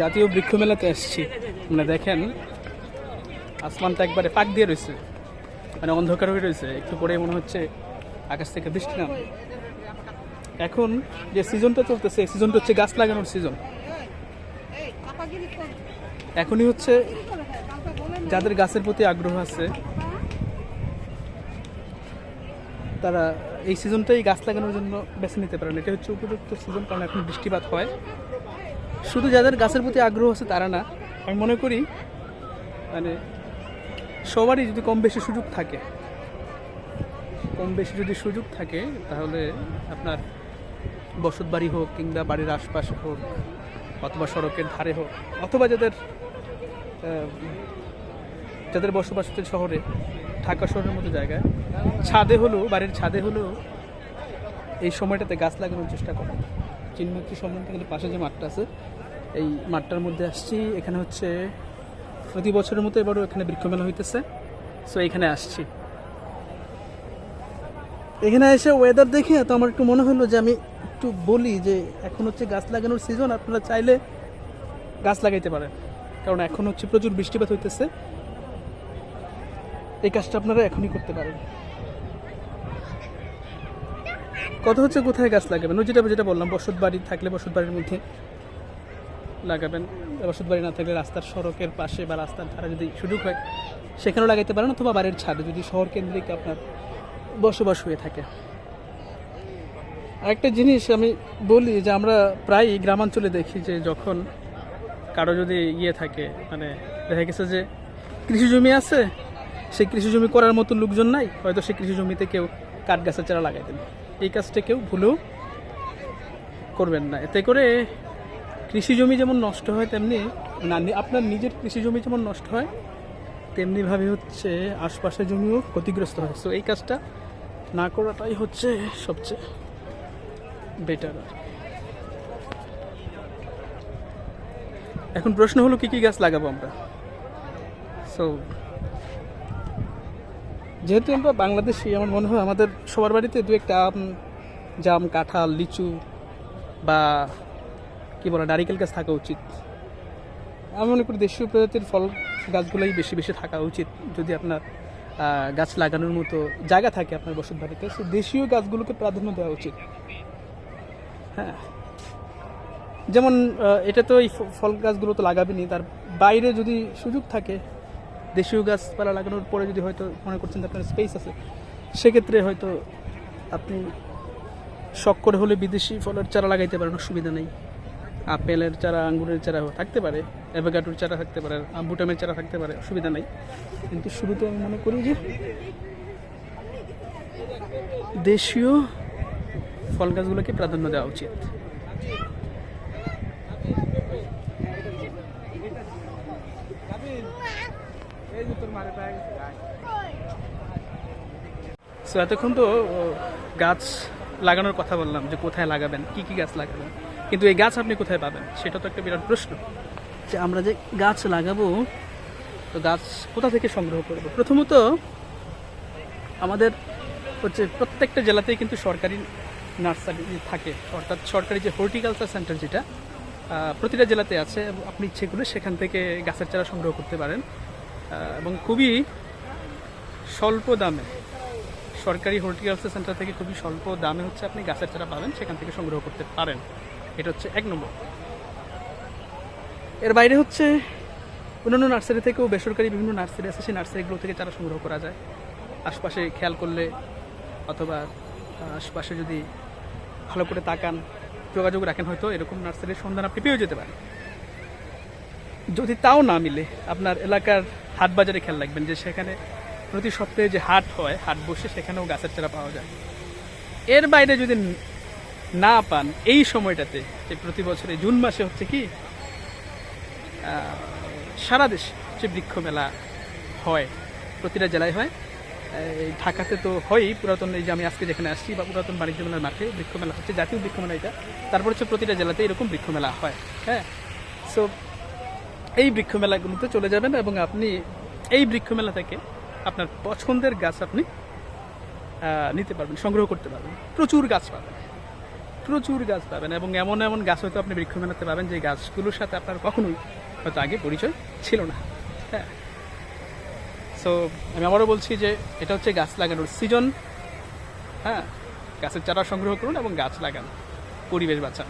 জাতীয় বৃক্ষ মেলাতে আসছি মানে দেখেন, আসমানটা একবারে পাক দিয়ে রয়েছে। মানে অন্ধকার হয়ে রয়েছে। একটু পরে মনে হচ্ছে আকাশ থেকে বৃষ্টি নামবে। এখন যে সিজনটা চলতেছে সিজনটা হচ্ছে গাছ লাগানোর সিজন। এখনই হচ্ছে যাদের গাছের প্রতি আগ্রহ আছে, তারা এই সিজনটাই গাছ লাগানোর জন্য বেছে নিতে পারেন। এটা হচ্ছে উপযুক্ত সিজন, কারণ এখন বৃষ্টিপাত হয়। শুধু যাদের গাছের প্রতি আগ্রহ আছে তারা না, আমি মনে করি মানে সবারই যদি কম বেশি সুযোগ থাকে, কম বেশি যদি সুযোগ থাকে, তাহলে আপনার বসত বাড়ি হোক কিংবা বাড়ির আশপাশে হোক, অথবা সড়কের ধারে হোক, অথবা যাদের যাদের বসবাস হচ্ছে শহরে, ঢাকা শহরের মতো জায়গায়, ছাদে হলেও, বাড়ির ছাদে হলেও এই সময়টাতে গাছ লাগানোর চেষ্টা করে সম্বন্ধে কিন্তু পাশে যে মাঠটা আছে, এই মাঠটার মধ্যে আসছি। এখানে হচ্ছে প্রতি বছরের মতো এবারও এখানে বৃক্ষমেলা হইতেছে। সো এখানে আসছি। এখানে এসে ওয়েদার দেখে তো আমার একটু মনে হলো যে আমি একটু বলি যে এখন হচ্ছে গাছ লাগানোর সিজন আপনারা চাইলে গাছ লাগাইতে পারেন। কারণ এখন হচ্ছে প্রচুর বৃষ্টিপাত হইতেছে। এই কাজটা আপনারা এখনই করতে পারেন। কথা হচ্ছে কোথায় গাছ লাগাবেন? ওই যেটা যেটা বললাম, বসত বাড়ি থাকলে বসত বাড়ির মধ্যে লাগাবেন, বসত বাড়ি না থাকলে রাস্তার সড়কের পাশে বা রাস্তার ধারে যদি সুযোগ হয়, সেখানেও লাগাইতে পারেন অথবা বাড়ির ছাদে যদি শহর কেন্দ্রিক আপনার বসবাস হয়ে থাকে। আরেকটা জিনিস আমি বলি যে আমরা প্রায় গ্রামাঞ্চলে দেখি যে যখন কারও যদি ইয়ে থাকে মানে দেখা গেছে যে কৃষি জমি আছে, সেই কৃষি জমি করার মতো লোকজন নাই, হয়তো সেই কৃষি জমিতে কেউ কাঠ গাছের চারা লাগাই দেন এই কাজটা কেউ ভুলেও করবেন না। এতে করে কৃষি জমি যেমন নষ্ট হয়, তেমনি না আপনার নিজের কৃষি জমি যেমন নষ্ট হয়, তেমনিভাবে হচ্ছে আশপাশের জমিও ক্ষতিগ্রস্ত হয়। সো এই কাজটা না করাটাই হচ্ছে সবচেয়ে বেটার এখন প্রশ্ন হলো, কি কি গাছ লাগাবো আমরা? সো যেহেতু আমরা বাংলাদেশি, আমার মনে হয় আমাদের সবার বাড়িতে দু একটা আম, জাম, কাঁঠাল, লিচু বা কি বলে, নারিকেল গাছ থাকা উচিত। আমি মনে করি দেশীয় প্রজাতির ফল গাছগুলোই বেশি বেশি থাকা উচিত। যদি আপনার গাছ লাগানোর মতো জায়গা থাকে আপনার বসত বাড়িতে, সো দেশীয় গাছগুলোকে প্রাধান্য দেওয়া উচিত। হ্যাঁ। যেমন এটা তো এই ফল গাছগুলো তো লাগাবেনি তার বাইরে যদি সুযোগ থাকে দেশীয় গাছপালা লাগানোর পরে যদি হয়তো মনে করছেন যে আপনার স্পেস আছে, সেক্ষেত্রে হয়তো আপনি শখ করে হলে বিদেশি ফলের চারা লাগাইতে পারেন, অসুবিধা নেই। আপেলের চারা, আঙ্গুরের চারা থাকতে পারে, অ্যাভোকাডোর চারা থাকতে পারে বুটামের চারা থাকতে পারে, অসুবিধা নেই। কিন্তু শুরুতে আমি মনে করি যে দেশীয় ফল গাছগুলোকে প্রাধান্য দেওয়া উচিত। সো এতক্ষণ তো গাছ লাগানোর কথা বললাম যে কোথায় লাগাবেন, কি কি গাছ লাগাবেন। কিন্তু এই গাছ আপনি কোথায় পাবেন? সেটা তো একটা বিরাট প্রশ্ন। যে আমরা যে গাছ লাগাবো, তো গাছ কোথা থেকে সংগ্রহ করব? প্রথমত, আমাদের হচ্ছে প্রত্যেকটা জেলাতেই কিন্তু সরকারি নার্সারি থাকে। অর্থাৎ সরকারি যে হর্টিকালচার সেন্টার যেটা প্রতিটা জেলাতে আছে আপনি ইচ্ছে করলে সেখান থেকে গাছের চারা সংগ্রহ করতে পারেন। এবং খুবই স্বল্প দামে, সরকারি হর্টিকালচার সেন্টার থেকে খুবই স্বল্প দামে হচ্ছে আপনি গাছের চারা পাবেন, সেখান থেকে সংগ্রহ করতে পারেন। এটা হচ্ছে এক নম্বর। এর বাইরে হচ্ছে অন্যান্য নার্সারি থেকেও বেসরকারি বিভিন্ন নার্সারি আছে, সেই নার্সারিগুলো থেকে চারা সংগ্রহ করা যায়। আশপাশে খেয়াল করলে অথবা আশপাশে যদি ভালো করে তাকান, যোগাযোগ রাখেন হয়তো, এরকম নার্সারির সন্ধান আপনি পেয়েও যেতে পারেন। যদি তাও না মিলে, আপনার এলাকার হাট বাজারে খেয়াল রাখবেন যে সেখানে প্রতি সপ্তাহে যে হাট হয়, হাট বসে সেখানেও গাছের চারা পাওয়া যায়। এর বাইরে যদি না পান, এই সময়টাতে, যে প্রতি বছরে জুন মাসে হচ্ছে কি সারা দেশে যে বৃক্ষ মেলা হয়, প্রতিটা জেলায় হয়, এই ঢাকাতে তো হয়ই, পুরাতন এই যে আমি আজকে যেখানে আসছি, বা পুরাতন বাণিজ্য মেলার মাঠে বৃক্ষ মেলা হচ্ছে, জাতীয় বৃক্ষ মেলা এটা। তারপর হচ্ছে প্রতিটা জেলাতে এরকম বৃক্ষ মেলা হয় হ্যাঁ। সো এই বৃক্ষ মেলাগুলোতে চলে যাবেন এবং আপনি এই বৃক্ষ মেলা থেকে আপনার পছন্দের গাছ আপনি নিতে পারবেন, সংগ্রহ করতে পারবেন। প্রচুর গাছ পাবেন। প্রচুর গাছ পাবেন এবং এমন এমন গাছ হয়তো আপনি বৃক্ষ মেলাতে পাবেন যে গাছগুলোর সাথে আপনার কখনোই হয়তো আগে পরিচয় ছিল না। হ্যাঁ। সো আমি আবারও বলছি যে এটা হচ্ছে গাছ লাগানোর সিজন। হ্যাঁ। গাছের চারা সংগ্রহ করুন এবং গাছ লাগান। পরিবেশ বাঁচান।